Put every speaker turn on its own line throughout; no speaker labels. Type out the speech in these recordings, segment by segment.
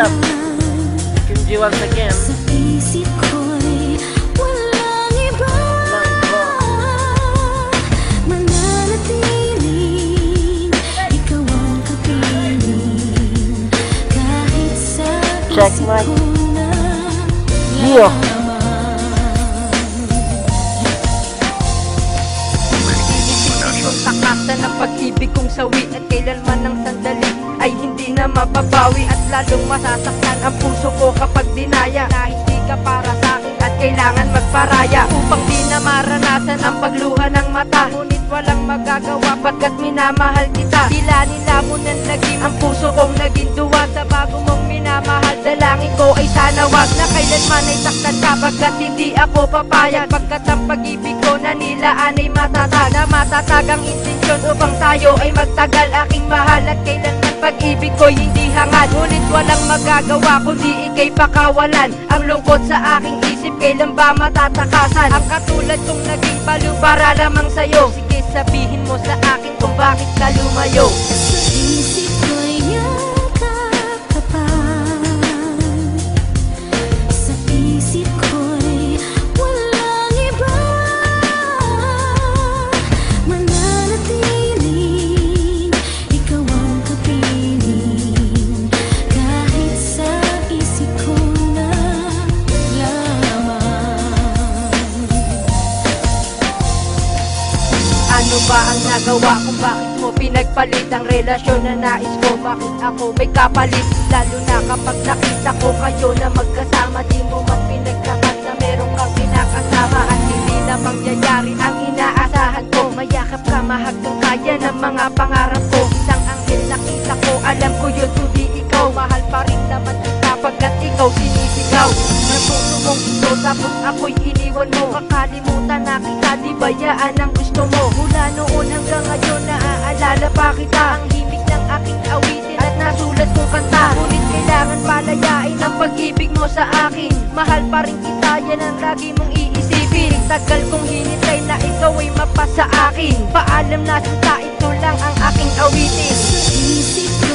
up Kimji once again
Checkmate.
Yeah.
Sa ng pag-ibig kong sawi at kailanman ang sandali na mababawi At lalong masasaktan ang puso ko kapag dinaya. Na hindi ka para sa akin at kailangan magparaya Upang di na maranasan ang pagluha ng mata. Ngunit walang magagawa pagkat minamahal kita. Tila nila mo ng lagim ang puso kong naging duwag Sa bago mong minamahal dalangin ko ay sana wag Na kailanman ay saktan ka pagkat hindi ako papayag. Pagkat ang pag-ibig ko na nilaan ay matatag Na matatag ang intensyon upang tayo ay magtagal Aking mahal. At kailanman pag-ibig ko hindi hangad. Ngunit walang magagawa kundi ikay pakawalan. Ang lungkot sa aking isip kailan ba matatakasan? Ang katulad kong naging baliw para lamang sa'yo. Sige sabihin mo sa akin kung bakit ka lumayo Ano ba ang nagawa kung bakit mo pinagpalit ang relasyon na nais ko? Bakit ako may kapalit? Lalo na kapag nakita ko kayo na magkasama Di mo man pinagkakat na meron kang pinakasama At hindi na mangyayari ang inaasahan ko. Mayakap ka mahagdang kaya ng mga pangarap ko. Isang anghel nakita ko alam ko yun kundi ikaw. Mahal pa rin naman kita pagkat ikaw sinisigaw. Ng puso mong ito tapos ako'y iniwan mo. Kakalimutan na kita di bayaan ang gusto sa akin. Mahal pa rin kita yan ang lagi mong iisipin. Tagal kong hinintay na ikaw ay mapasa akin. Paalam na sinta ito lang ang aking awitin.
Sa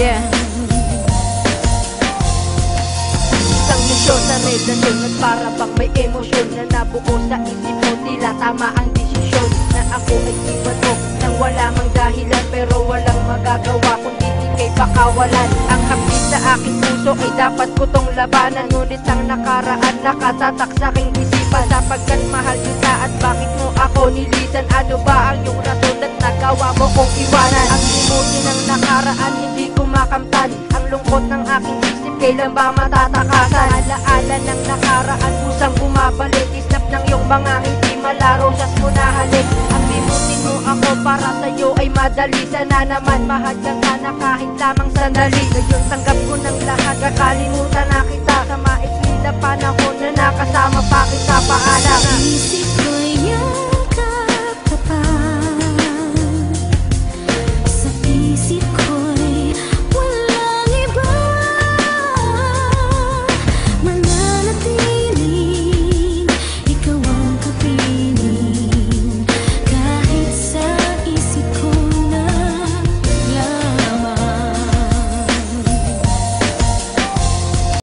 Yeah. Isang misyon na relasyon At para bang may emosyon Na nabuo sa isip mo Tila tama ang desisyon Na ako ay iwan mo Nang wala mang dahilan Pero walang magagawa Kundi ikay pakawalan. Ang hapis sa aking puso Ay dapat ko tong labanan. Ngunit ang nakaraan Nakatatak sa aking isipan. Sapagkat mahal kita At bakit mo ako nilisan? Ano ba ang iyong rason At nagawa mo kong iwanan? Ang Makamtan Ang lungkot ng aking isip Kailan ba matatakasan? Alaala ng nakaraan Pusang bumabalik. Islap ng iyong mga ngiti Malaro sas mo Ang limutin mo ako Para sa'yo ay madali. Sana naman mahadlang ka na kahit lamang sandali. Ngayon tanggap ko ng lahat